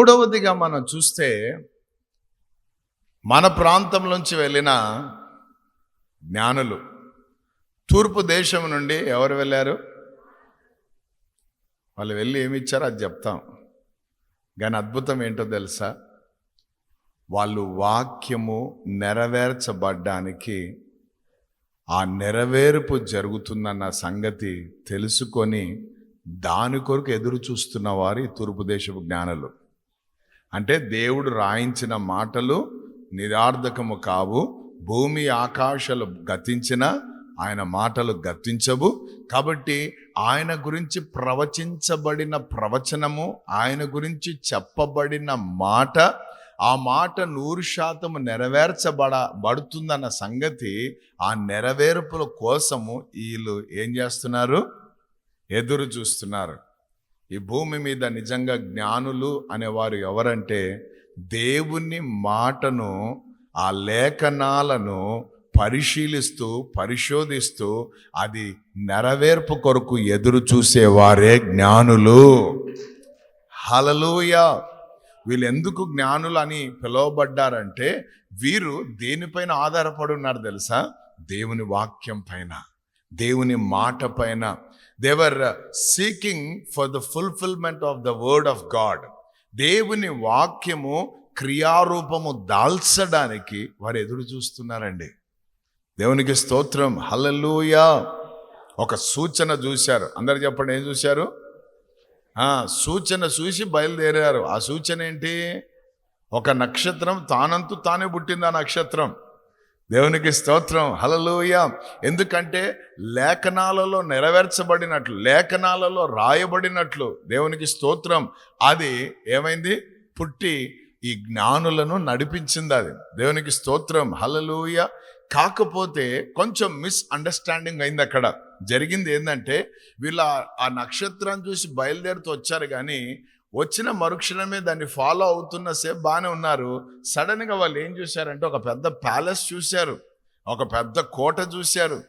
మూడవదిగా మనం చూస్తే మన ప్రాంతం నుంచి వెళ్ళిన జ్ఞానులు. తూర్పు దేశం నుండి ఎవరు వెళ్ళారు? వాళ్ళు వెళ్ళి ఏమి ఇచ్చారో అది చెప్తాం. కానీ అద్భుతం ఏంటో తెలుసా? వాళ్ళు వాక్యము నెరవేర్చబడ్డానికి ఆ నెరవేర్పు జరుగుతుందన్న సంగతి తెలుసుకొని దాని కొరకు ఎదురు చూస్తున్న వారి తూర్పు దేశపు జ్ఞానులు. అంటే దేవుడు రాయించిన మాటలు నిరార్థకము కావు. భూమి ఆకాశాలు గతించిన ఆయన మాటలు గతించవు. కాబట్టి ఆయన గురించి ప్రవచించబడిన ప్రవచనము ఆయన గురించి చెప్పబడిన మాట ఆ మాట నూరు శాతం నెరవేర్చబడబడుతుందన్న సంగతి ఆ నెరవేర్పుల కోసము వీళ్ళు ఏం చేస్తున్నారు? ఎదురు చూస్తున్నారు. ఈ భూమి మీద నిజంగా జ్ఞానులు అనేవారు ఎవరంటే దేవుని మాటను ఆ లేఖనాలను పరిశీలిస్తూ పరిశోధిస్తూ అది నెరవేర్పు కొరకు ఎదురు చూసేవారే జ్ఞానులు. హలలోయ వీళ్ళు ఎందుకు జ్ఞానులు అని పిలువబడ్డారంటే వీరు దేనిపైన ఆధారపడి ఉన్నారు తెలుసా? దేవుని వాక్యం పైన దేవుని మాట పైన. They are seeking for the fulfilment of the word of God దేవుని వాక్యము క్రియారూపము దాల్చడానికి వారు ఎదురు చూస్తున్నారండి. దేవునికి స్తోత్రం. హలలుయా ఒక సూచన చూశారు. అందరు చెప్పండి ఏం చూశారు? సూచన చూసి బయలుదేరారు. ఆ సూచన ఏంటి? ఒక నక్షత్రం తానంతు తానే పుట్టింది ఆ నక్షత్రం. దేవునికి స్తోత్రం. హలలోయ ఎందుకంటే లేఖనాలలో నెరవేర్చబడినట్లు లేఖనాలలో రాయబడినట్లు దేవునికి స్తోత్రం. అది ఏమైంది? పుట్టి ఈ జ్ఞానులను నడిపించింది అది. దేవునికి స్తోత్రం. హలలోయ కాకపోతే కొంచెం మిస్అండర్స్టాండింగ్ అయింది అక్కడ. జరిగింది ఏంటంటే వీళ్ళు ఆ నక్షత్రాన్ని చూసి బయలుదేరుతూ వచ్చారు కానీ వచ్చిన మరుక్షణమే దాన్ని ఫాలో అవుతున్న సేపు బాగానే ఉన్నారు. సడన్గా వాళ్ళు ఏం చూశారంటే ఒక పెద్ద ప్యాలెస్ చూశారు. ఒక పెద్ద కోట చూశారు.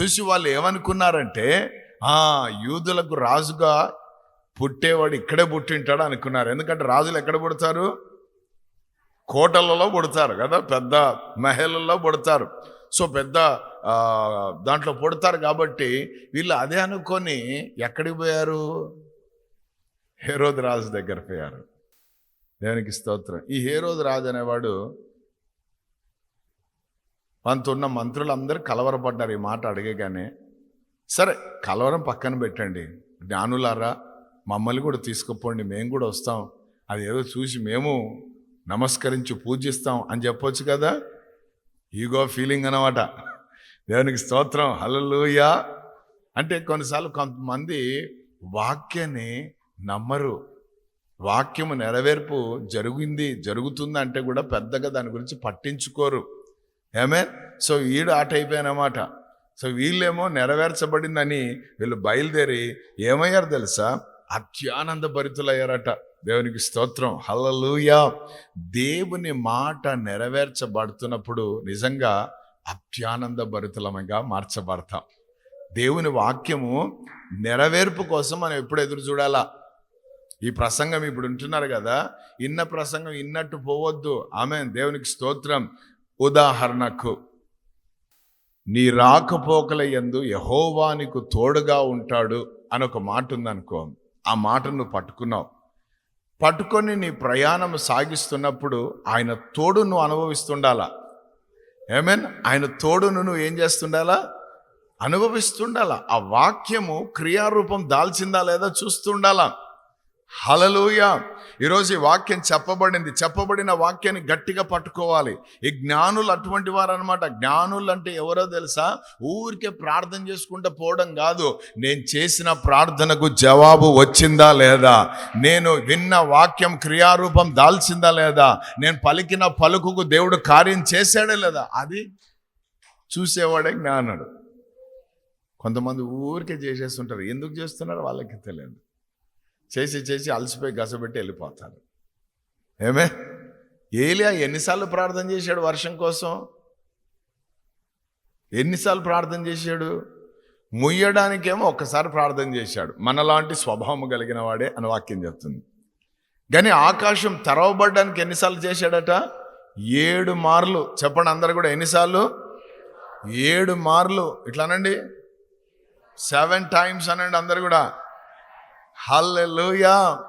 చూసి వాళ్ళు ఏమనుకున్నారంటే ఆ యూదులకు రాజుగా పుట్టేవాడు ఇక్కడే పుట్టింటాడు అనుకున్నారు. ఎందుకంటే రాజులు ఎక్కడ పుడతారు? కోటలలో పుడతారు కదా పెద్ద మహిళల్లో పుడతారు. సో పెద్ద దాంట్లో పుడతారు కాబట్టి వీళ్ళు అదే అనుకొని ఎక్కడికి పోయారు? హేరోద్ రాజు దగ్గర పోయారు. దేవునికి స్తోత్రం. ఈ హేరోద్ రాజు అనేవాడు ఉన్న మంత్రులందరూ కలవరపడ్డారు ఈ మాట అడగగానే సరే కలవరం పక్కన పెట్టండి. జ్ఞానులారా మమ్మల్ని కూడా తీసుకుపోండి. మేము కూడా వస్తాం. అది ఏదో చూసి మేము నమస్కరించి పూజిస్తాం అని చెప్పొచ్చు కదా? ఈగో ఫీలింగ్ అనమాట దేవునికి స్తోత్రం. హల్లెలూయా. అంటే కొన్నిసార్లు కొంతమంది వాక్యాన్ని నమ్మరు. వాక్యము నెరవేర్పు జరిగింది జరుగుతుంది అంటే కూడా పెద్దగా దాని గురించి పట్టించుకోరు. ఏమే సో వీడు ఆట అయిపోయానమాట. సో వీళ్ళేమో నెరవేర్చబడిందని వీళ్ళు బయలుదేరి ఏమయ్యారు తెలుసా? అత్యానంద భరితులయ్యారట. దేవునికి స్తోత్రం. హల్లెలూయా! దేవుని మాట నెరవేర్చబడుతున్నప్పుడు నిజంగా అత్యానంద భరితులమగా మార్చబడతాం. దేవుని వాక్యము నెరవేర్పు కోసం మనం ఎప్పుడు ఎదురు చూడాలా? ఈ ప్రసంగం ఇప్పుడు ఉంటున్నారు కదా ఇన్న ప్రసంగం ఇన్నట్టు పోవద్దు. ఆమె దేవునికి స్తోత్రం. ఉదాహరణకు నీ రాకపోకల ఎందు యహోవా నీకు తోడుగా ఉంటాడు అని ఒక మాట ఉందనుకో ఆ మాట నువ్వు పట్టుకున్నావు. పట్టుకొని నీ ప్రయాణం సాగిస్తున్నప్పుడు ఆయన తోడు నువ్వు అనుభవిస్తుండాలా? ఏమేన్ ఆయన తోడును నువ్వు ఏం చేస్తుండాలా? అనుభవిస్తుండాలా? ఆ వాక్యము క్రియారూపం దాల్చిందా లేదా చూస్తుండాలా? హలలుయ ఈరోజు ఈ వాక్యం చెప్పబడింది. చెప్పబడిన వాక్యాన్ని గట్టిగా పట్టుకోవాలి. ఈ జ్ఞానులు అటువంటి వారు అనమాట జ్ఞానులు అంటే ఎవరో తెలుసా? ఊరికే ప్రార్థన చేసుకుంటూ పోవడం కాదు. నేను చేసిన ప్రార్థనకు జవాబు వచ్చిందా లేదా? నేను విన్న వాక్యం క్రియారూపం దాల్చిందా లేదా? నేను పలికిన పలుకుకు దేవుడు కార్యం చేశాడే లేదా? అది చూసేవాడే జ్ఞానుడు. కొంతమంది ఊరికే చేసేస్తుంటారు. ఎందుకు చేస్తున్నారో వాళ్ళకి తెలియదు. చేసి చేసి అలసిపోయి గసబెట్టి వెళ్ళిపోతారు. ఏమే? ఏలియా ఎన్నిసార్లు ప్రార్థన చేశాడు వర్షం కోసం? ఎన్నిసార్లు ప్రార్థన చేశాడు? ముయ్యడానికేమో ఒక్కసారి ప్రార్థన చేశాడు. మనలాంటి స్వభావం కలిగిన వాడే అని వాక్యం చెప్తుంది. కానీ ఆకాశం తెరవబడ్డానికి ఎన్నిసార్లు చేశాడట? ఏడు మార్లు. చెప్పండి అందరు కూడా ఎన్నిసార్లు? ఏడు మార్లు. ఇట్లానండి. సెవెన్ టైమ్స్ అనండి అందరు కూడా. హల్లెలూయా.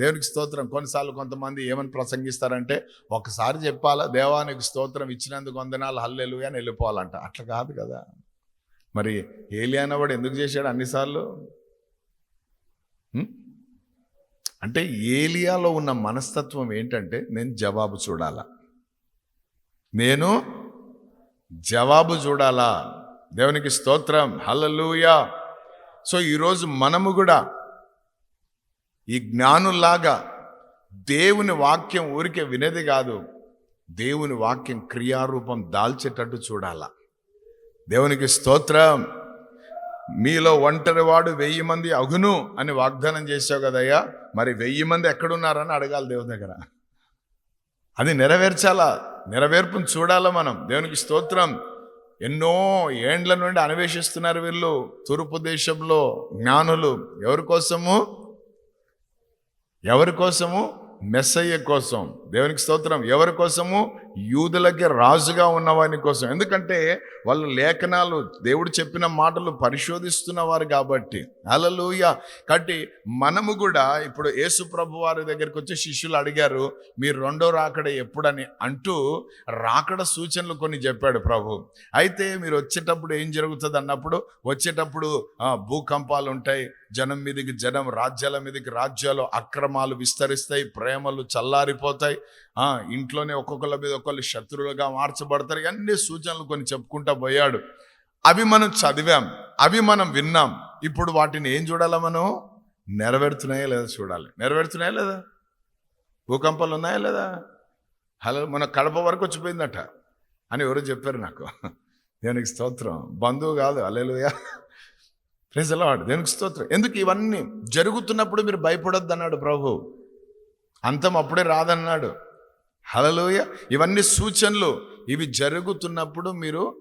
దేవునికి స్తోత్రం. కొన్నిసార్లు కొంతమంది ఏమని ప్రసంగిస్తారంటే ఒకసారి చెప్పాలా? దేవానికి స్తోత్రం ఇచ్చినందుకు వందనాలు హల్లెలు అని వెళ్ళిపోవాలంట. అట్లా కాదు కదా. మరి ఏలియాన వాడు ఎందుకు చేశాడు అన్నిసార్లు? అంటే ఏలియాలో ఉన్న మనస్తత్వం ఏంటంటే నేను జవాబు చూడాలా? నేను జవాబు చూడాలా? దేవునికి స్తోత్రం. హల్లెలూయా. సో ఈరోజు మనము కూడా ఈ జ్ఞానుల్లాగా దేవుని వాక్యం ఊరికే వినేది కాదు. దేవుని వాక్యం క్రియారూపం దాల్చేటట్టు చూడాల. దేవునికి స్తోత్రం. మీలో ఒంటరివాడు వెయ్యి మంది అగును అని వాగ్దానం చేశావు కదయ్యా. మరి వెయ్యి మంది ఎక్కడున్నారని అడగాలి దేవుని దగ్గర. అది నెరవేర్చాలా. నెరవేర్పును చూడాలా మనం. దేవునికి స్తోత్రం. ఎన్నో ఏండ్ల నుండి అన్వేషిస్తున్నారు వీళ్ళు. తూర్పు దేశంలో జ్ఞానులు. ఎవరి కోసము? ఎవరి కోసము? మెస్సయ్య కోసం. దేవునికి స్తోత్రం. ఎవరి కోసము? యూదులకి రాజుగా ఉన్నవాని కోసం. ఎందుకంటే వాళ్ళు లేఖనాలు దేవుడు చెప్పిన మాటలు పరిశోధిస్తున్నవారు కాబట్టి. అలలుయ కాబట్టి మనము కూడా ఇప్పుడు యేసు ప్రభు వారి దగ్గరికి వచ్చి శిష్యులు అడిగారు మీరు రెండో రాకడ ఎప్పుడని? అంటూ రాకడ సూచనలు కొన్ని చెప్పాడు ప్రభు. అయితే మీరు వచ్చేటప్పుడు ఏం జరుగుతుంది అన్నప్పుడు వచ్చేటప్పుడు భూకంపాలు ఉంటాయి. జనం మీదకి జనం రాజ్యాల మీదకి రాజ్యాలు అక్రమాలు విస్తరిస్తాయి. ప్రేమలు చల్లారిపోతాయి. ఇంట్లోనే ఒక్కొక్కళ్ళ మీద ఒక్కళ్ళు శత్రువులుగా మార్చబడతారు. అన్ని సూచనలు కొన్ని చెప్పుకుంటా పోయాడు. అవి మనం చదివాం అవి మనం విన్నాం. ఇప్పుడు వాటిని ఏం చూడాలా మనం? నెరవేరుతున్నాయా లేదా చూడాలి. నెరవేరుతున్నాయా లేదా? భూకంపాలు ఉన్నాయా లేదా? హలో మన కడప వరకు వచ్చిపోయిందట అని ఎవరో చెప్పారు నాకు. దేనికి స్తోత్రం? బంధువు కాదు. అల్లెలుయా ప్రజలవాడు దేనికి స్తోత్రం? ఎందుకు ఇవన్నీ జరుగుతున్నప్పుడు మీరు భయపడొద్దు అన్నాడు ప్రభు. అంతం అప్పుడే రాదన్నాడు. హలలోయ ఇవన్నీ సూచనలు. ఇవి జరుగుతున్నప్పుడు మీరు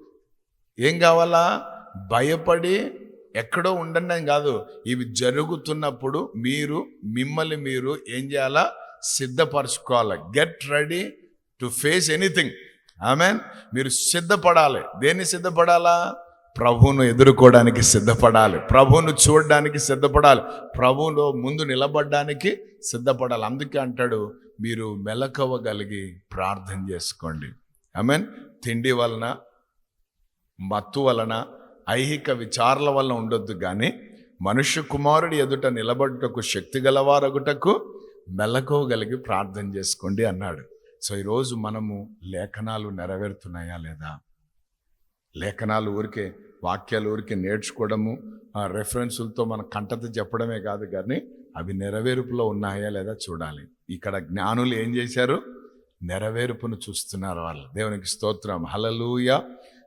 ఏం కావాలా? భయపడి ఎక్కడో ఉండండి అని కాదు. ఇవి జరుగుతున్నప్పుడు మీరు మిమ్మల్ని మీరు ఏం చేయాలా? సిద్ధపరచుకోవాలి. Get ready to face anything. Amen. మీరు సిద్ధపడాలి. దేన్ని సిద్ధపడాలా? ప్రభువును ఎదుర్కోవడానికి సిద్ధపడాలి. ప్రభువును చూడడానికి సిద్ధపడాలి. ప్రభువులో ముందు నిలబడడానికి సిద్ధపడాలి. అందుకే అంటాడు మీరు మెలకవగలిగి ప్రార్థన చేసుకోండి. ఐ మీన్ తిండి వలన మత్తు వలన ఐహిక విచారాల వలన ఉండొద్దు కానీ మనుష్య కుమారుడి ఎదుట నిలబడుటకు శక్తి గలవారగుటకు మెలకువగలిగి ప్రార్థన చేసుకోండి అన్నాడు. సో ఈరోజు మనము లేఖనాలు నెరవేరుతున్నాయా లేదా? లేఖనాలు ఊరికే వాక్యాలు ఊరికే నేర్చుకోవడము రెఫరెన్సులతో మన కంటత చెప్పడమే కాదు కానీ అవి నెరవేర్పులో ఉన్నాయా లేదా చూడాలి. ఇక్కడ జ్ఞానులు ఏం చేశారు? నెరవేర్పును చూస్తున్నారు వాళ్ళు. దేవునికి స్తోత్రం. హలలుయ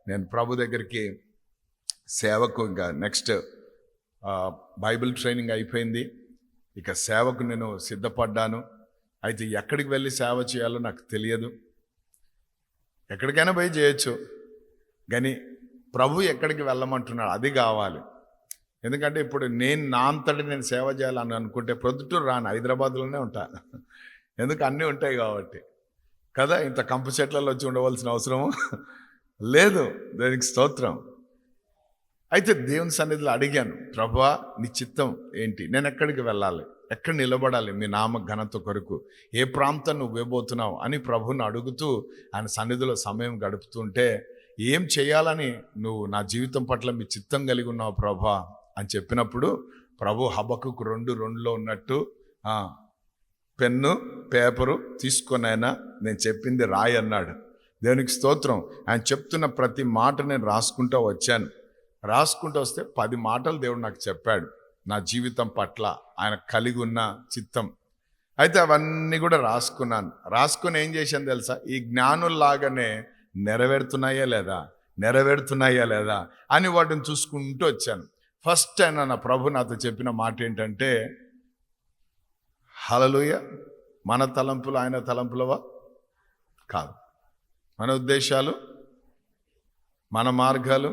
నేను ప్రభు దగ్గరికి సేవకు ఇంకా నెక్స్ట్ బైబిల్ ట్రైనింగ్ అయిపోయింది. ఇక సేవకు నేను సిద్ధపడ్డాను. అయితే ఎక్కడికి వెళ్ళి సేవ చేయాలో నాకు తెలియదు. ఎక్కడికైనా పోయి చేయొచ్చు. కానీ ప్రభు ఎక్కడికి వెళ్ళమంటున్నాడు? అది కావాలి. ఎందుకంటే ఇప్పుడు నేను నా అంతటి నేను సేవ చేయాలని అనుకుంటే ప్రొద్దుటూరు రాను హైదరాబాద్లోనే ఉంటా. ఎందుకు అన్నీ ఉంటాయి కాబట్టి. కదా ఇంత కంపు చెట్లలో వచ్చి ఉండవలసిన అవసరము లేదు దానికి స్తోత్రం? అయితే దేవుని సన్నిధిలో అడిగాను ప్రభా నీ చిత్తం ఏంటి? నేను ఎక్కడికి వెళ్ళాలి? ఎక్కడ నిలబడాలి? మీ నామ ఘనత కొరకు ఏ ప్రాంతం నువ్వు వేయబోతున్నావు? అని ప్రభుని అడుగుతూ ఆయన సన్నిధిలో సమయం గడుపుతుంటే ఏం చేయాలని నువ్వు నా జీవితం పట్ల మీ చిత్తం కలిగి ఉన్నావు ప్రభా? అని చెప్పినప్పుడు ప్రభు హబకు రెండు రెండులో ఉన్నట్టు పెన్ను పేపరు తీసుకొనైనా నేను చెప్పింది రాయి అన్నాడు. దేవునికి స్తోత్రం. ఆయన చెప్తున్న ప్రతి మాట నేను రాసుకుంటూ వచ్చాను. రాసుకుంటూ వస్తే పది మాటలు దేవుడు నాకు చెప్పాడు నా జీవితం పట్ల ఆయన కలిగి ఉన్న చిత్తం. అయితే అవన్నీ కూడా రాసుకున్నాను. రాసుకుని ఏం చేశాను తెలుసా? ఈ జ్ఞానుల్లాగానే నెరవేరుతున్నాయా లేదా? నెరవేరుతున్నాయా లేదా? అని వాటిని చూసుకుంటూ వచ్చాను. ఫస్ట్ ఆయన నా ప్రభు నాతో చెప్పిన మాట ఏంటంటే హలలుయ మన తలంపులు ఆయన తలంపులవా? కాదు. మన ఉద్దేశాలు మన మార్గాలు.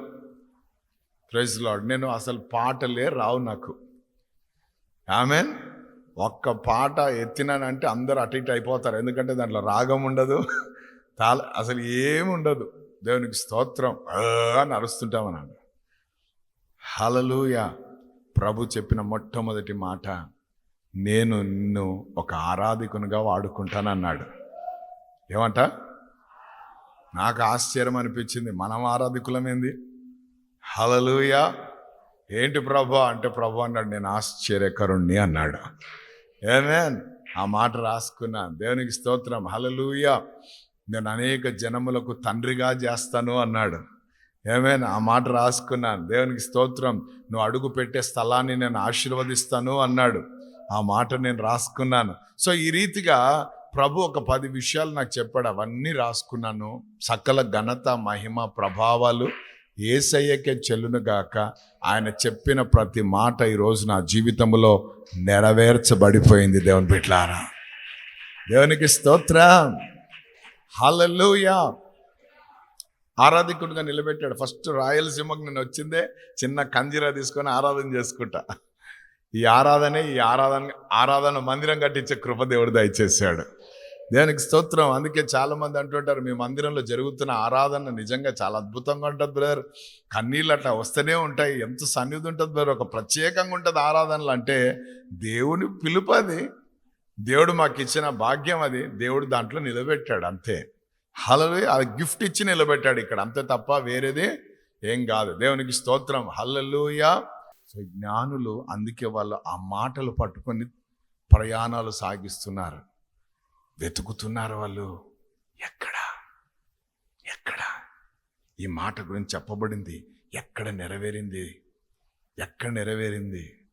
ప్రైజ్ లాడ్ నేను అసలు పాటలే రావు నాకు. ఆమెన్ ఒక్క పాట ఎత్తినానంటే అందరూ అటు ఇటు అయిపోతారు. ఎందుకంటే దాంట్లో రాగం ఉండదు. తాళ అసలు ఏమి ఉండదు దేవునికి స్తోత్రం. అని అరుస్తుంటామన్నాడు హలలుయ ప్రభు చెప్పిన మొట్టమొదటి మాట నేను నిన్ను ఒక ఆరాధికునిగా వాడుకుంటానన్నాడు. ఏమంట? నాకు ఆశ్చర్యం అనిపించింది. మనం ఆరాధికులమేంది హలలుయ ఏంటి ప్రభు? అంటే ప్రభు అన్నాడు నేను ఆశ్చర్యకరుణ్ణి అన్నాడు. ఏమేన్ ఆ మాట రాసుకున్నా దేవునికి స్తోత్రం. హలలుయ నేను అనేక జనములకు తండ్రిగా చేస్తాను అన్నాడు. ఏమైనా? ఆ మాట రాసుకున్నాను. దేవునికి స్తోత్రం. నువ్వు అడుగు పెట్టే స్థలాన్ని నేను ఆశీర్వదిస్తాను అన్నాడు. ఆ మాట నేను రాసుకున్నాను. సో ఈ రీతిగా ప్రభు ఒక పది విషయాలు నాకు చెప్పాడు. అవన్నీ రాసుకున్నాను. సకల ఘనత మహిమ ప్రభావాలు ఏసయ్యకే చెల్లును గాక. ఆయన చెప్పిన ప్రతి మాట ఈరోజు నా జీవితంలో నెరవేర్చబడిపోయింది దేవుని బిట్లారా దేవునికి స్తోత్రం. హల్లెలూయా. ఆరాధికుడిగా నిలబెట్టాడు. ఫస్ట్ రాయలసీమకు నేను వచ్చిందే చిన్న కంజీరా తీసుకొని ఆరాధన చేసుకుంటా. ఈ ఆరాధనే ఈ ఆరాధన ఆరాధన మందిరం కట్టించే కృపదేవుడు దయచేశాడు. దేనికి దేవునికి స్తోత్రం. అందుకే చాలామంది అంటుంటారు మీ మందిరంలో జరుగుతున్న ఆరాధన నిజంగా చాలా అద్భుతంగా ఉంటుంది బ్రదర్. కన్నీళ్ళు అట్లా వస్తూనే ఉంటాయి. ఎంత సన్నిధి ఉంటుంది బ్రదర్. ఒక ప్రత్యేకంగా ఉంటుంది ఆరాధనలు. అంటే దేవుని పిలుపు అది. దేవుడు మాకు ఇచ్చిన భాగ్యం అది. దేవుడు దాంట్లో నిలబెట్టాడు. అంతే. హలలుయ అది గిఫ్ట్ ఇచ్చి నిలబెట్టాడు ఇక్కడ. అంతే తప్ప వేరేది ఏం కాదు. దేవునికి స్తోత్రం. హల్లలుయ. సో జ్ఞానులు అందుకే వాళ్ళు ఆ మాటలు పట్టుకొని ప్రయాణాలు సాగిస్తున్నారు. వెతుకుతున్నారు వాళ్ళు. ఎక్కడ? ఎక్కడ? ఈ మాట గురించి చెప్పబడింది. ఎక్కడ నెరవేరింది? ఎక్కడ నెరవేరింది?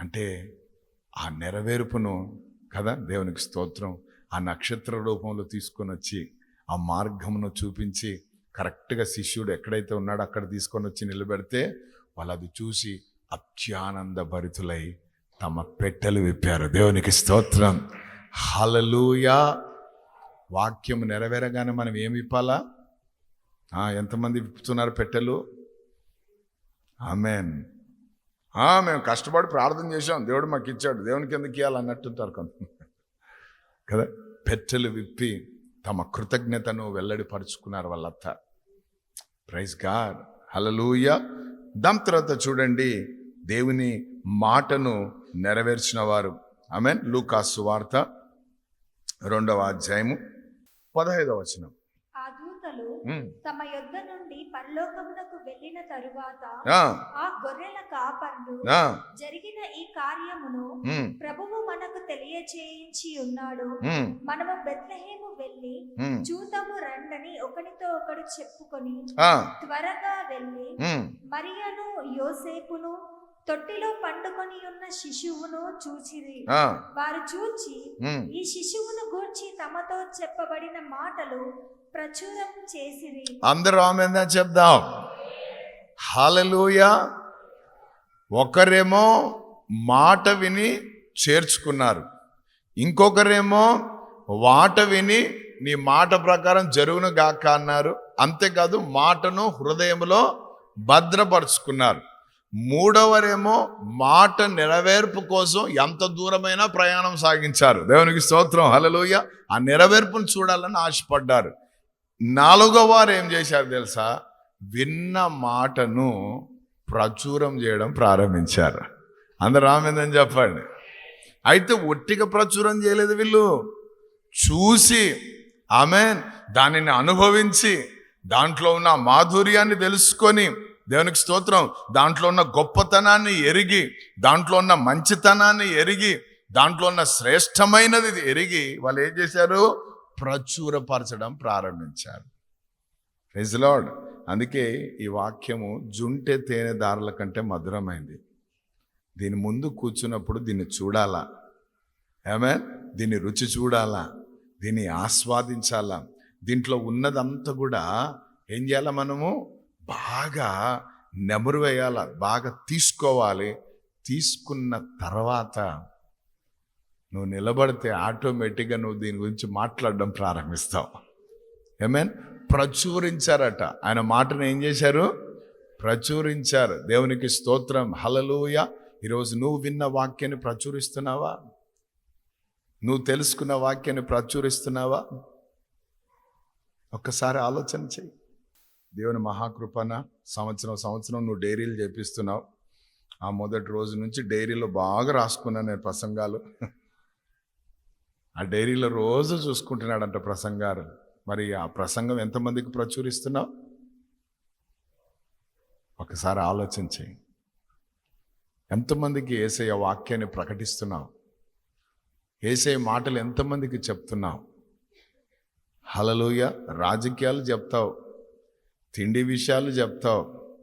అంటే ఆ నెరవేర్పును కదా దేవునికి స్తోత్రం. ఆ నక్షత్ర రూపంలో తీసుకొని వచ్చి ఆ మార్గమును చూపించి కరెక్ట్గా శిష్యుడు ఎక్కడైతే ఉన్నాడో అక్కడ తీసుకొని వచ్చి నిలబెడితే వాళ్ళు అది చూసి అత్యానంద భరితులై తమ పెట్టెలు విప్పారు. దేవునికి స్తోత్రం. హలలుయా వాక్యం నెరవేరగానే మనం ఏమి విప్పాలా? ఎంతమంది విప్పుతున్నారు పెట్టెలు? ఆమెన్. మేము కష్టపడి ప్రార్థన చేసాం దేవుడు మాకు ఇచ్చాడు దేవునికి ఎందుకు ఇవ్వాలి అన్నట్టుంటారు కొంత కదా? పెట్టెలు విప్పి తమ కృతజ్ఞతను వెల్లడిపరుచుకున్నారు వాళ్ళత్త ప్రైజ్ గాడ్ హలలూయ దాని తర్వాత చూడండి దేవుని మాటను నెరవేర్చిన వారు. ఆమెన్ లూకాసు వార్త రెండవ అధ్యాయము పదహైదవ వచనం. తమ యొద్ద నుండి పరలోకమునకు వెళ్ళిన తరువాత ఆ, గొర్రెల కాపర్లు జరిగిన ఈ కార్యమును ప్రభువు మనకు తెలియచేయించి ఉన్నాడు. మనము బెత్లహేము వెళ్ళి చూతము రండని ఒకనితో ఒకడు చెప్పుకొని త్వరగా వెళ్ళి మరియను యోసేపును తొట్టిలో పండుకొని ఉన్న శిశువును చూచిరి. వారు చూచి. ఈ శిశువును గూర్చి తమతో చెప్పబడిన మాటలు ప్రచురం చేసిరి. అందరూ ఆమె చెప్దాం. హాలలుయ. ఒకరేమో మాట విని చేర్చుకున్నారు. ఇంకొకరేమో వాట విని నీ మాట ప్రకారం జరుగును గాక అన్నారు. అంతేకాదు మాటను హృదయంలో భద్రపరుచుకున్నారు. మూడవరేమో మాట నెరవేర్పు కోసం ఎంత దూరమైనా ప్రయాణం సాగించారు. దేవునికి స్తోత్రం. హలలోయ. ఆ నెరవేర్పును చూడాలని ఆశపడ్డారు. నాలుగో వారు ఏం చేశారు తెలుసా? విన్న మాటను ప్రచురం చేయడం ప్రారంభించారు. అందరు ఆమెందని చెప్పండి. అయితే ఒట్టిగా ప్రచురం చేయలేదు వీళ్ళు. చూసి ఆమె దానిని అనుభవించి దాంట్లో ఉన్న మాధుర్యాన్ని తెలుసుకొని దేవునికి స్తోత్రం దాంట్లో ఉన్న గొప్పతనాన్ని ఎరిగి దాంట్లో ఉన్న మంచితనాన్ని ఎరిగి దాంట్లో ఉన్న శ్రేష్టమైనది ఎరిగి వాళ్ళు ఏం చేశారు? ప్రచురపరచడం ప్రారంభించారు. లార్డ్ అందుకే ఈ వాక్యము జుంటె తేనె దారుల కంటే మధురమైంది. దీని ముందు కూర్చున్నప్పుడు దీన్ని చూడాలా? ఏమే దీన్ని రుచి చూడాలా? దీన్ని ఆస్వాదించాలా? దీంట్లో ఉన్నదంతా కూడా ఏం చేయాలా మనము? బాగా నెమరు వేయాల? బాగా తీసుకోవాలి. తీసుకున్న తర్వాత నువ్వు నిలబడితే ఆటోమేటిక్గా నువ్వు దీని గురించి మాట్లాడడం ప్రారంభిస్తావు. ఏమేన్ ప్రచురించారట. ఆయన మాటను ఏం చేశారు? ప్రచురించారు. దేవునికి స్తోత్రం. హలలుయ ఈరోజు నువ్వు విన్న వాక్యాన్ని ప్రచురిస్తున్నావా? నువ్వు తెలుసుకున్న వాక్యాన్ని ప్రచురిస్తున్నావా? ఒక్కసారి ఆలోచన చెయ్యి. దేవుని మహాకృపన సంవత్సరం సంవత్సరం నువ్వు డైరీలు చేపిస్తున్నావు. ఆ మొదటి రోజు నుంచి డైరీలో బాగా రాసుకున్నాను నేను ప్రసంగాలు. ఆ డైరీలో రోజు చూసుకుంటున్నాడంట ప్రసంగారు. మరి ఆ ప్రసంగం ఎంతమందికి ప్రచురిస్తున్నావు? ఒకసారి ఆలోచించి ఎంతమందికి ఏసయ వాక్యాన్ని ప్రకటిస్తున్నావు? ఏసయ్య మాటలు ఎంతమందికి చెప్తున్నావు? హలలుయ రాజకీయాలు చెప్తావు. తిండి విషయాలు చెప్తావు.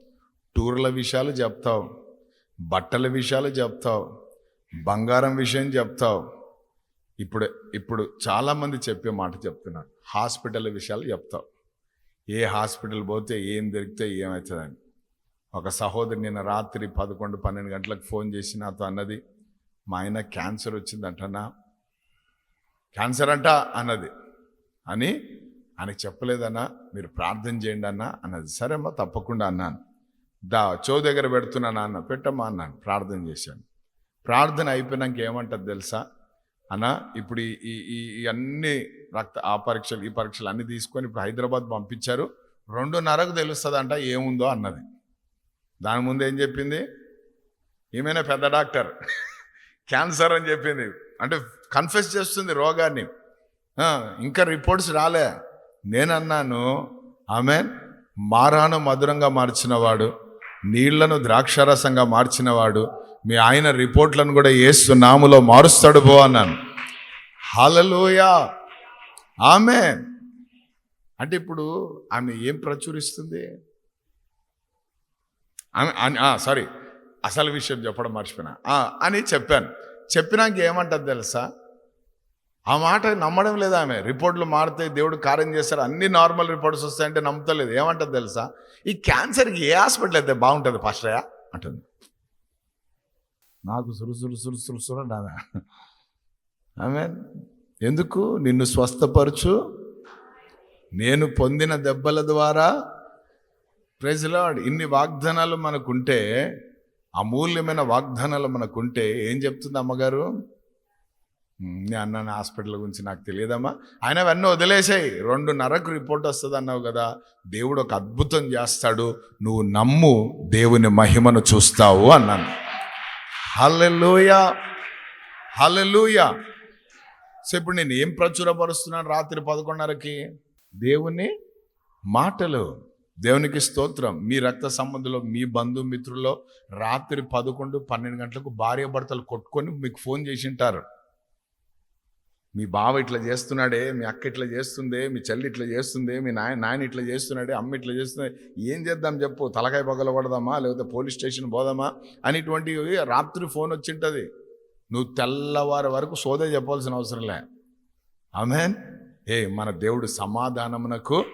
టూర్ల విషయాలు చెప్తావు. బట్టల విషయాలు చెప్తావు. బంగారం విషయం చెప్తావు. ఇప్పుడు ఇప్పుడు చాలామంది చెప్పే మాట చెప్తున్నారు హాస్పిటల్ విషయాలు చెప్తావు ఏ హాస్పిటల్ పోతే ఏం దొరికితే ఏమవుతుందని ఒక సహోదరి నిన్న రాత్రి పదకొండు పన్నెండు గంటలకు ఫోన్ చేసి నాతో అన్నది మా ఆయన క్యాన్సర్ వచ్చిందంటనా? క్యాన్సర్ అంట అన్నది. అని? ఆయనకి చెప్పలేదన్నా మీరు ప్రార్థన చేయండి అన్నా అన్నది. సరే అమ్మా తప్పకుండా అన్నాను. దా చో దగ్గర పెడుతున్నాను అన్న పెట్టమ్మా అన్నాను. ప్రార్థన చేశాను. ప్రార్థన అయిపోయినాక ఏమంటది తెలుసా? అన్న ఇప్పుడు ఈ ఈ- అన్ని రక్త ఆ పరీక్షలు ఈ పరీక్షలు అన్ని తీసుకొని ఇప్పుడు హైదరాబాద్ పంపించారు. రెండున్నరకు తెలుస్తుందంట ఏముందో అన్నది. దాని ముందు ఏం చెప్పింది? ఏమైనా పెద్ద డాక్టర్? క్యాన్సర్ అని చెప్పింది. అంటే కన్ఫెస్ చేస్తుంది రోగాన్ని. ఇంకా రిపోర్ట్స్ రాలే. నేనన్నాను ఆమె మారాను మధురంగా మార్చినవాడు నీళ్ళను ద్రాక్షారసంగా మార్చినవాడు మీ ఆయన రిపోర్ట్లను కూడా ఏసు నాములో మారుస్తాడు పో అన్నాను. హలలోయా ఆమె అంటే ఇప్పుడు ఆమె ఏం ప్రచురిస్తుంది? ఆమె సారీ అసలు విషయం చెప్పడం మర్చిపోయినా. అని చెప్పాను. చెప్పినాక ఏమంటది తెలుసా? ఆ మాట నమ్మడం లేదు ఆమె. రిపోర్ట్లు మారితే దేవుడు కార్యం చేస్తారు అన్ని నార్మల్ రిపోర్ట్స్ వస్తాయంటే నమ్ముతలేదు. ఏమంటది తెలుసా? ఈ క్యాన్సర్కి ఏ హాస్పిటల్ అయితే బాగుంటుంది పాస్టర్యా అంటుంది. నాకు సురు సురు సురు సురు సురు ఆమె ఎందుకు? నిన్ను స్వస్థపరచు. నేను పొందిన దెబ్బల ద్వారా. ప్రజలాడ్ ఇన్ని వాగ్దానాలు మనకుంటే అమూల్యమైన వాగ్దానాలు మనకుంటే ఏం చెప్తుంది అమ్మగారు? నేను అన్నాను హాస్పిటల్ గురించి నాకు తెలియదమ్మా. ఆయన అవన్నీ వదిలేసాయి. రెండున్నరకు రిపోర్ట్ వస్తుంది అన్నావు కదా. దేవుడు ఒక అద్భుతం చేస్తాడు. నువ్వు నమ్ము దేవుని మహిమను చూస్తావు అన్నాను. హల్లెలూయా. హల్లెలూయా. సో ఇప్పుడు నేను ఏం ప్రచురపరుస్తున్నాను రాత్రి పదకొండున్నరకి? దేవుని మాటలు దేవునికి స్తోత్రం. మీ రక్త సంబంధంలో మీ బంధుమిత్రుల్లో రాత్రి పదకొండు పన్నెండు గంటలకు భార్య భర్తలు కొట్టుకొని మీకు ఫోన్ చేసింటారు. మీ బావ ఇట్లా చేస్తున్నాడే మీ అక్క ఇట్లా చేస్తుందే మీ చెల్లి ఇట్లా చేస్తుందే మీ నాయన నాయన ఇట్లా చేస్తున్నాడే అమ్మ ఇట్లా చేస్తుంది ఏం చేద్దాం చెప్పు తలకాయ పగలకూడదామా లేకపోతే పోలీస్ స్టేషన్ పోదామా అనేటువంటి రాత్రి ఫోన్ వచ్చింటుంది. నువ్వు తెల్లవారి వరకు సోదే చెప్పాల్సిన అవసరం లే. ఆమెన్? ఏ మన దేవుడు సమాధానమునకు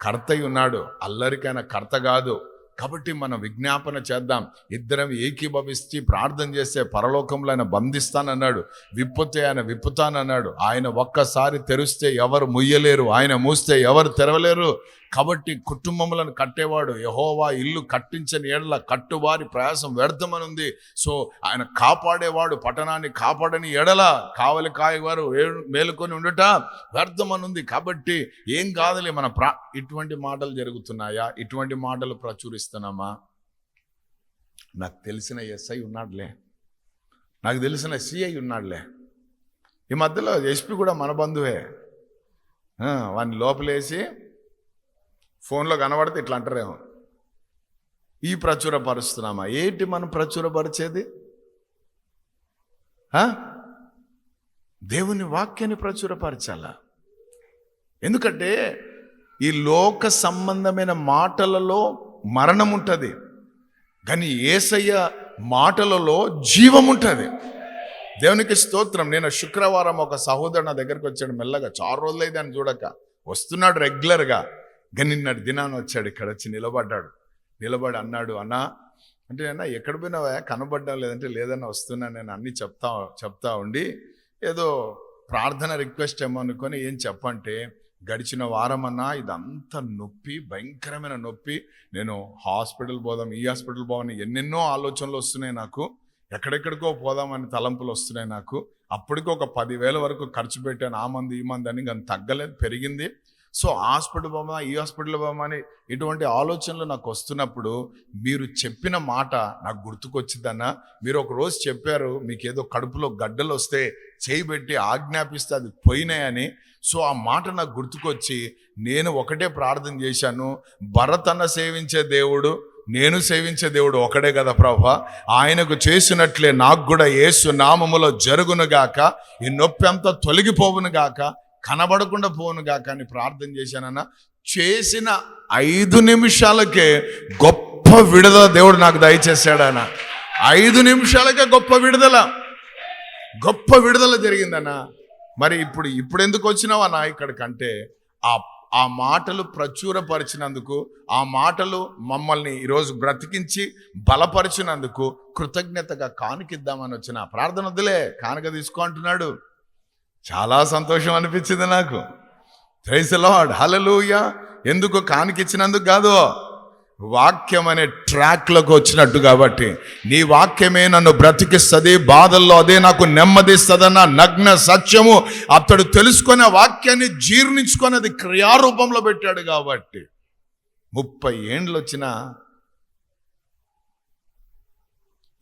కర్తయి ఉన్నాడు. అల్లరికైన కర్త కాదు. కాబట్టి మనం విజ్ఞాపన చేద్దాం. ఇద్దరం ఏకీభవిస్తే ప్రార్థన చేస్తే పరలోకంలో ఆయన బంధిస్తానన్నాడు. విప్పుతే ఆయన విప్పుతానన్నాడు. ఆయన ఒక్కసారి తెరిస్తే ఎవరు ముయ్యలేరు. ఆయన మూస్తే ఎవరు తెరవలేరు. కాబట్టి కుటుంబములను కట్టేవాడు యహోవా. ఇల్లు కట్టించని ఏళ్ళ కట్టువారి ప్రయాసం వ్యర్థమనుంది. సో ఆయన కాపాడేవాడు పట్టణాన్ని కాపాడని ఎడల కావలి కాయవారు మేలుకొని ఉండుట వ్యర్థమనుంది. కాబట్టి ఏం కాదులే మన ప్రా ఇటువంటి మాటలు జరుగుతున్నాయా? ఇటువంటి మాటలు ప్రచురిస్తున్నామా? నాకు తెలిసిన ఎస్ఐ ఉన్నాడులే. నాకు తెలిసిన సిఐ ఉన్నాడులే. ఈ మధ్యలో ఎస్పీ కూడా మన బంధువే. వాడిని లోపలేసి ఫోన్లో కనబడితే ఇట్లా అంటారేమో. ఈ ప్రచురపరుస్తున్నామా? ఏంటి మనం ప్రచురపరిచేది? దేవుని వాక్యాన్ని ప్రచురపరచాలా? ఎందుకంటే ఈ లోక సంబంధమైన మాటలలో మరణం ఉంటుంది. కానీ ఏసయ్య మాటలలో జీవం ఉంటుంది. దేవునికి స్తోత్రం. నేను శుక్రవారం ఒక సహోదరు నా దగ్గరికి వచ్చాడు మెల్లగా. చాలా రోజులైతే అని చూడక. వస్తున్నాడు రెగ్యులర్గా. కానీ దినాన్ని వచ్చాడు ఇక్కడ వచ్చి నిలబడ్డాడు. నిలబడి అన్నాడు అన్నా అంటే అన్న ఎక్కడ పోయినావా కనబడ్డం లేదంటే లేదన్నా వస్తున్నా నేను అన్నీ చెప్తా చెప్తా ఉండి ఏదో ప్రార్థన రిక్వెస్ట్ ఏమో అనుకొని ఏం చెప్పంటే గడిచిన వారం అన్నా ఇదంతా నొప్పి భయంకరమైన నొప్పి. నేను హాస్పిటల్ పోదాం ఈ హాస్పిటల్ పోదామని ఎన్నెన్నో ఆలోచనలు వస్తున్నాయి నాకు. ఎక్కడెక్కడికో పోదామని తలంపులు వస్తున్నాయి నాకు. అప్పటికి ఒక పదివేల వరకు ఖర్చు పెట్టాను ఆ మంది ఈ మంది అని కానీ తగ్గలేదు పెరిగింది. సో హాస్పిటల్ పోమా ఈ హాస్పిటల్ పోమా అని ఇటువంటి ఆలోచనలు నాకు వస్తున్నప్పుడు మీరు చెప్పిన మాట నాకు గుర్తుకొచ్చిందన్న. మీరు ఒక రోజు చెప్పారు మీకు ఏదో కడుపులో గడ్డలు వస్తే చేయి పెట్టి ఆజ్ఞాపిస్తే అది పోయినాయని. సో ఆ మాట నాకు గుర్తుకొచ్చి నేను ఒకటే ప్రార్థన చేశాను భరతన్న సేవించే దేవుడు నేను సేవించే దేవుడు ఒకడే కదా ప్రభా. ఆయనకు చేసినట్లే నాకు కూడా ఏసు నామములో జరుగునుగాక ఈ నొప్పి అంతా తొలగిపోవును గాక కనబడకుండా పోను గాక అని ప్రార్థన చేశానన్న చేసిన ఐదు నిమిషాలకే గొప్ప విడుదల దేవుడు నాకు దయచేశాడన్న. ఐదు నిమిషాలకే గొప్ప విడుదల. గొప్ప విడుదల జరిగిందన్న. మరి ఇప్పుడు ఇప్పుడు ఎందుకు వచ్చినావు అన్న ఇక్కడికంటే ఆ ఆ మాటలు ప్రచురపరిచినందుకు ఆ మాటలు మమ్మల్ని ఈరోజు బ్రతికించి బలపరిచినందుకు కృతజ్ఞతగా కానుకిద్దామని వచ్చిన. ప్రార్థన వద్దులే కానుక తీసుకో అంటున్నాడు. చాలా సంతోషం అనిపించింది నాకు. ప్రైజ్ లార్డ్ హలలుయ ఎందుకు కానికిచ్చినందుకు కాదు. వాక్యం అనే ట్రాక్లోకి వచ్చినట్టు కాబట్టి. నీ వాక్యమే నన్ను బ్రతికిస్తుంది బాధల్లో అదే నాకు నెమ్మదిస్తుందన్న నగ్న సత్యము అతడు తెలుసుకునే వాక్యాన్ని జీర్ణించుకొని అది క్రియారూపంలో పెట్టాడు కాబట్టి. ముప్పై ఏండ్లు వచ్చిన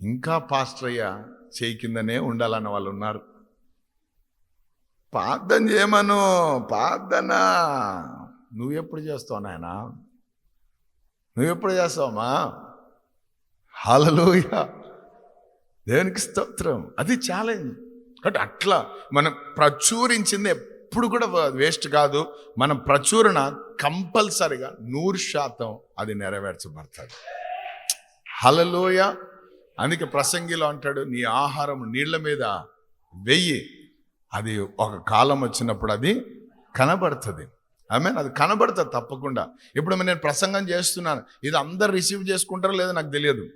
ఇంకా పాస్టర్ అయ్యా చేయి కిందనే ఉండాలన్న వాళ్ళు ఉన్నారు. ప్రార్థన చేయమను ప్రార్థన నువ్వు ఎప్పుడు చేస్తావు నాయనా? నువ్వు ఎప్పుడు చేస్తావమ్మా? హలలోయ దేవునికి స్తోత్రం? అది ఛాలెంజ్ కాబట్టి అట్లా మనం ప్రచురించింది ఎప్పుడు కూడా వేస్ట్ కాదు. మనం ప్రచురణ కంపల్సరిగా నూరు శాతం అది నెరవేర్చబడుతుంది. హలలోయ అందుకే ప్రసంగిలో అంటాడు నీ ఆహారం నీళ్ళ మీద వెయ్యి అది ఒక కాలం వచ్చినప్పుడు అది కనబడుతుంది. ఐ మీన్ అది కనబడుతుంది తప్పకుండా. ఇప్పుడు నేను ప్రసంగం చేస్తున్నాను. ఇది అందరు రిసీవ్ చేసుకుంటారో లేదో నాకు తెలియదు.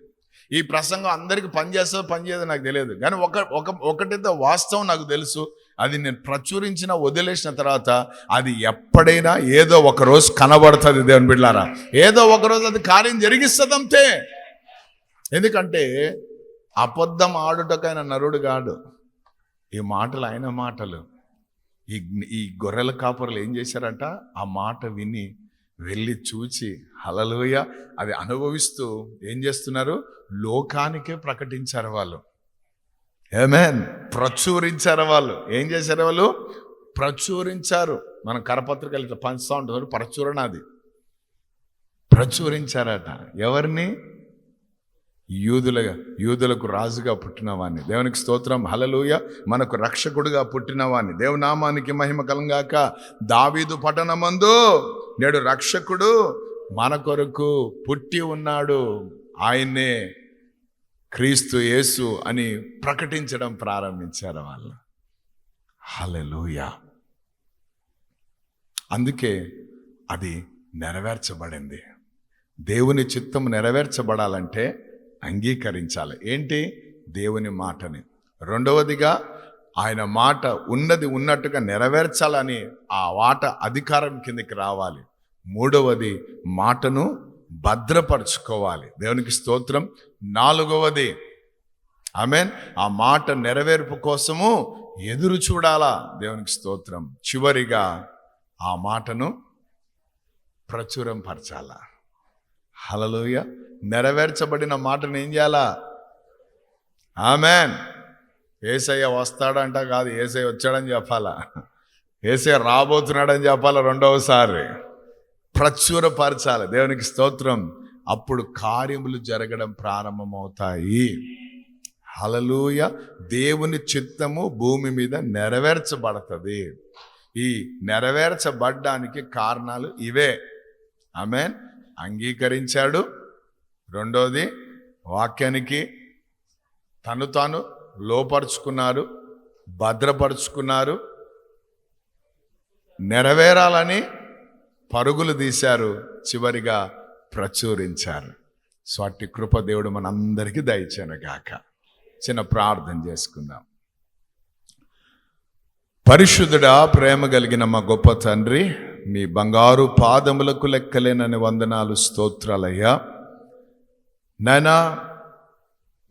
ఈ ప్రసంగం అందరికి పనిచేస్తుందో పనిచేయదో నాకు తెలియదు. కానీ ఒక ఒక ఒకటైతే వాస్తవం నాకు తెలుసు. అది నేను ప్రచురించిన వదిలేసిన తర్వాత అది ఎప్పుడైనా ఏదో ఒక రోజు కనబడుతుంది దేవుని బిడ్డారా ఏదో ఒక రోజు అది కార్యం జరిగిస్తుంది అంతే. ఎందుకంటే అబద్ధం ఆడుటకైన నరుడు కాడు. ఈ మాటలు ఆయన మాటలు. ఈ ఈ గొర్రెల కాపరులు ఏం చేశారంట? ఆ మాట విని వెళ్ళి చూచి హలలోయ అది అనుభవిస్తూ ఏం చేస్తున్నారు? లోకానికే ప్రకటించారు వాళ్ళు. ఏమేన్ ప్రచురించారు వాళ్ళు. ఏం చేశారు వాళ్ళు? ప్రచురించారు. మన కరపత్రికలు ఇట్లా పంచుతూ ఉంటారు ప్రచురణ అది. ప్రచురించారట. ఎవరిని? యూదుల యూదులకు రాజుగా పుట్టినవాన్ని దేవునికి స్తోత్రం. హలలుయ మనకు రక్షకుడుగా పుట్టినవాణ్ణి దేవునామానికి మహిమ కలంగాక. దావీదు పట్టణమందు నేడు రక్షకుడు మన కొరకు పుట్టి ఉన్నాడు. ఆయన్నే క్రీస్తు యేసు అని ప్రకటించడం ప్రారంభించారు వాళ్ళు. హలలుయ అందుకే అది నెరవేర్చబడింది. దేవుని చిత్తం నెరవేర్చబడాలంటే అంగీకరించాలి. ఏంటి? దేవుని మాటని. రెండవదిగా ఆయన మాట ఉన్నది ఉన్నట్టుగా నెరవేర్చాలని ఆ మాట అధికారం కిందకి రావాలి. మూడవది మాటను భద్రపరచుకోవాలి. దేవునికి స్తోత్రం. నాలుగవది మీన్ ఆ మాట నెరవేర్పు కోసము ఎదురు చూడాలా? దేవునికి స్తోత్రం. చివరిగా ఆ మాటను ప్రచురం పరచాలా హలలోయ నెరవేర్చబడిన మాటను ఏం చేయాలా? ఆమెన్. ఏసయ్య వస్తాడంట కాదు ఏసయ్య వచ్చాడని చెప్పాలా? ఏసయ్య రాబోతున్నాడని చెప్పాలా రెండవసారి? ప్రచురపరచాలి. దేవునికి స్తోత్రం. అప్పుడు కార్యములు జరగడం ప్రారంభమవుతాయి. హలలుయ దేవుని చిత్తము భూమి మీద నెరవేర్చబడుతుంది. ఈ నెరవేర్చబడ్డానికి కారణాలు ఇవే. ఆమెన్. అంగీకరించాడు. రెండోది వాక్యానికి తను తాను లోపరుచుకున్నారు భద్రపరుచుకున్నారు నెరవేరాలని పరుగులు తీశారు చివరిగా ప్రచురించారు. సో అట్టి కృప దేవుడు మనందరికీ గాక. చిన్న ప్రార్థన చేసుకుందాం. పరిశుద్ధుడా ప్రేమ కలిగిన మా గొప్ప తండ్రి మీ బంగారు పాదములకు లెక్కలేనని వందనాలు స్తోత్రాలయ్యా. నాయనా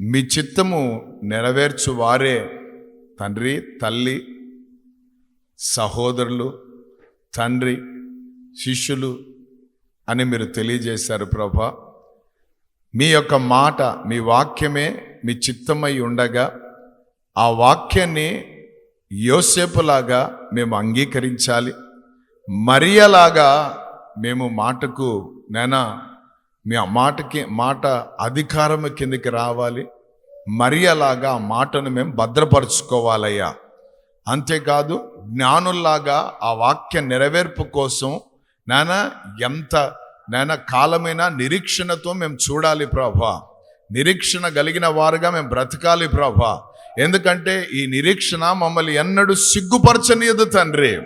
మీ చిత్తము నెరవేర్చు వారే తండ్రి తల్లి సహోదరులు తండ్రి శిష్యులు అని మీరు తెలియజేశారు ప్రభా. మీ యొక్క మాట మీ వాక్యమే మీ చిత్తమై ఉండగా ఆ వాక్యాన్ని యోసేపులాగా మేము అంగీకరించాలి. మరియలాగా మేము మాటకు నేనా మీ ఆ మాటకి మాట అధికారం కిందకి రావాలి. మరియలాగా ఆ మాటను మేము భద్రపరుచుకోవాలయ్యా. అంతేకాదు జ్ఞానుల్లాగా ఆ వాక్య నెరవేర్పు కోసం నానా ఎంత నాన్న కాలమైన నిరీక్షణతో మేము చూడాలి ప్రభా. నిరీక్షణ కలిగిన వారుగా మేము బ్రతకాలి ప్రభా. ఎందుకంటే ఈ నిరీక్షణ మమ్మల్ని ఎన్నడూ సిగ్గుపరచనీయదు తండ్రి.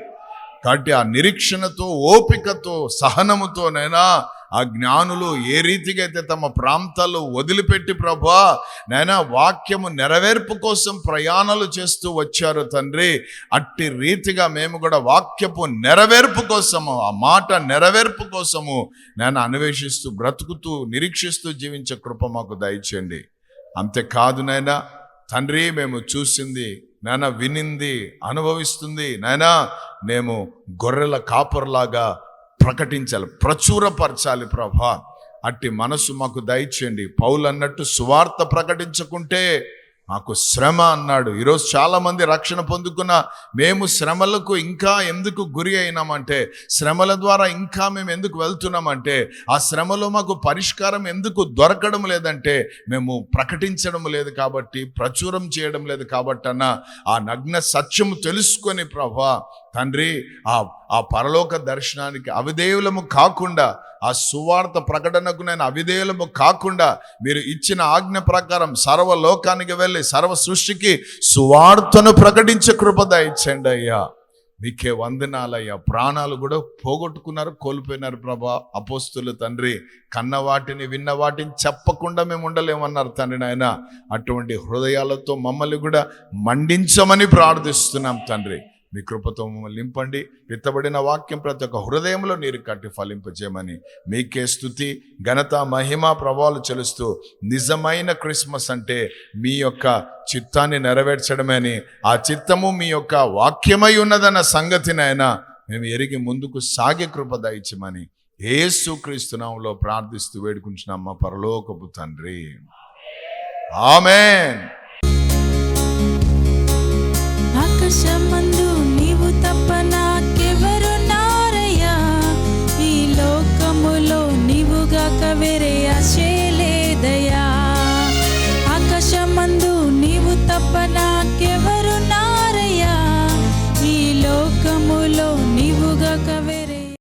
కాబట్టి ఆ నిరీక్షణతో ఓపికతో సహనముతోనైనా ఆ జ్ఞానులు ఏ రీతిగా అయితే తమ ప్రాంతాలు వదిలిపెట్టి ప్రభా నైనా వాక్యము నెరవేర్పు కోసం ప్రయాణాలు చేస్తూ వచ్చారు తండ్రి అట్టి రీతిగా మేము కూడా వాక్యపు నెరవేర్పు కోసము ఆ మాట నెరవేర్పు కోసము నేను అన్వేషిస్తూ బ్రతుకుతూ నిరీక్షిస్తూ జీవించే కృప మాకు దయచేయండి. అంతేకాదు నైనా తండ్రి మేము చూసింది నాయన వినింది అనుభవిస్తుంది నాయనా మేము గొర్రెల కాపర్లాగా ప్రకటించాలి ప్రచురపరచాలి ప్రభా. అట్టి మనసు మాకు దయచేయండి. పౌలు అన్నట్టు సువార్త ప్రకటించకుంటే మాకు శ్రమ అన్నాడు. ఈరోజు చాలామంది రక్షణ పొందుకున్న మేము శ్రమలకు ఇంకా ఎందుకు గురి అయినామంటే శ్రమల ద్వారా ఇంకా మేము ఎందుకు వెళ్తున్నామంటే ఆ శ్రమలో మాకు పరిష్కారం ఎందుకు దొరకడం లేదంటే మేము ప్రకటించడం లేదు కాబట్టి ప్రచురం చేయడం లేదు కాబట్టి అన్న ఆ నగ్న సత్యము తెలుసుకొని ప్రభా తండ్రి ఆ ఆ పరలోక దర్శనానికి అవిధేయులము కాకుండా ఆ సువార్త ప్రకటనకు నేను అవిధేయులము కాకుండా మీరు ఇచ్చిన ఆజ్ఞ ప్రకారం సర్వలోకానికి వెళ్ళి సర్వ సృష్టికి సువార్తను ప్రకటించే కృప దయచండి అయ్యా. మీకే వందనాలయ్యా. ప్రాణాలు కూడా పోగొట్టుకున్నారు కోల్పోయినారు ప్రభా. అపోస్తులు తండ్రి కన్న వాటిని విన్న వాటిని చెప్పకుండా మేము ఉండలేమన్నారు తండ్రి నాయన. అటువంటి హృదయాలతో మమ్మల్ని కూడా మండించమని ప్రార్థిస్తున్నాం తండ్రి. మీ కృపతో నింపండి. విత్తబడిన వాక్యం ప్రతి ఒక్క హృదయంలో నీరు కట్టి ఫలింపజేయమని మీకే స్థుతి ఘనత మహిమ ప్రభావాలు చెలుస్తూ నిజమైన క్రిస్మస్ అంటే మీ యొక్క చిత్తాన్ని నెరవేర్చడమే అని ఆ చిత్తము మీ యొక్క వాక్యమై ఉన్నదన్న సంగతినైనా మేము ఎరిగి ముందుకు సాగే కృప దయచమని ఏసు క్రీస్తునాంలో ప్రార్థిస్తూ వేడుకుంటున్నాం మా పరలోకపు తండ్రి. ఆమెన్.